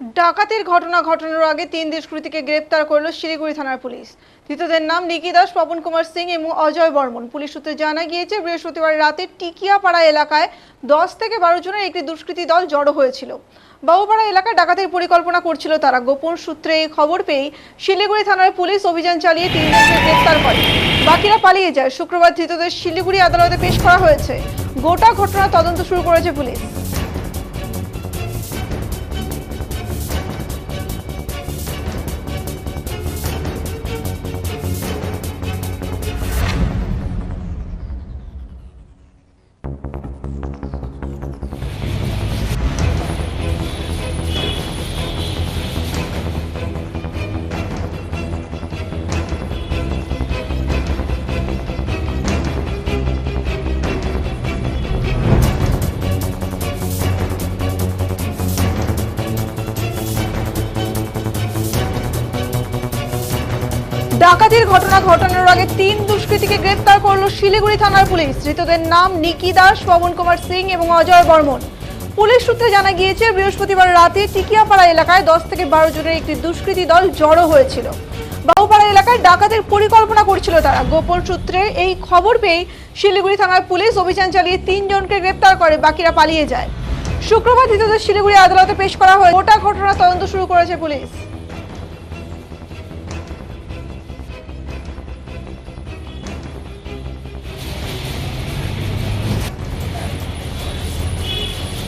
ডাকাতির ঘটনা ঘটানোর আগে তিন দুষ্কৃতীকে গ্রেপ্তার করল শিলিগুড়ি থানার পুলিশ। ধৃতদের নাম নিকি দাস, পবন কুমার সিং এবং অজয় বর্মন। পুলিশ সূত্রে জানা গিয়েছে, বৃহস্পতিবার রাতে টিকিয়াপাড়া এলাকায় দশ থেকে বারো জনের একটি দুষ্কৃতী দল জড়ো হয়েছিল। বাবুপাড়া এলাকায় ডাকাতির পরিকল্পনা করছিল তারা। গোপন সূত্রে এই খবর পেয়ে শিলিগুড়ি থানার পুলিশ অভিযান চালিয়ে তিনজনকে গ্রেপ্তার করে। বাকিরা পালিয়ে যায়। শুক্রবার ধৃতদের শিলিগুড়ি আদালতে পেশ করা হয়েছে। গোটা ঘটনা তদন্ত শুরু করেছে পুলিশ। ডাকাতির ঘটনা ঘটানোর আগে তিন দুষ্কৃতীকে গ্রেপ্তার করল শিলিগুড়ি থানার পুলিশ। ধৃতদের নাম নিকি দাস পবন কুমার সিং এবং অজয় বর্মন। পুলিশ সূত্রে জানা গিয়েছে, বৃহস্পতিবার রাতে টিকিয়াপাড়া এলাকায় দশ থেকে বারো জনের একটি দুষ্কৃতী দল জড়ো হয়েছিল। বাবুপাড়া এলাকায় ডাকাতের পরিকল্পনা করছিল তারা। গোপন সূত্রে এই খবর পেয়ে শিলিগুড়ি থানার পুলিশ অভিযান চালিয়ে তিনজনকে গ্রেপ্তার করে, বাকিরা পালিয়ে যায়। শুক্রবার ধৃতদের শিলিগুড়ি আদালতে পেশ করা হয়। গোটা ঘটনা তদন্ত শুরু করেছে পুলিশ।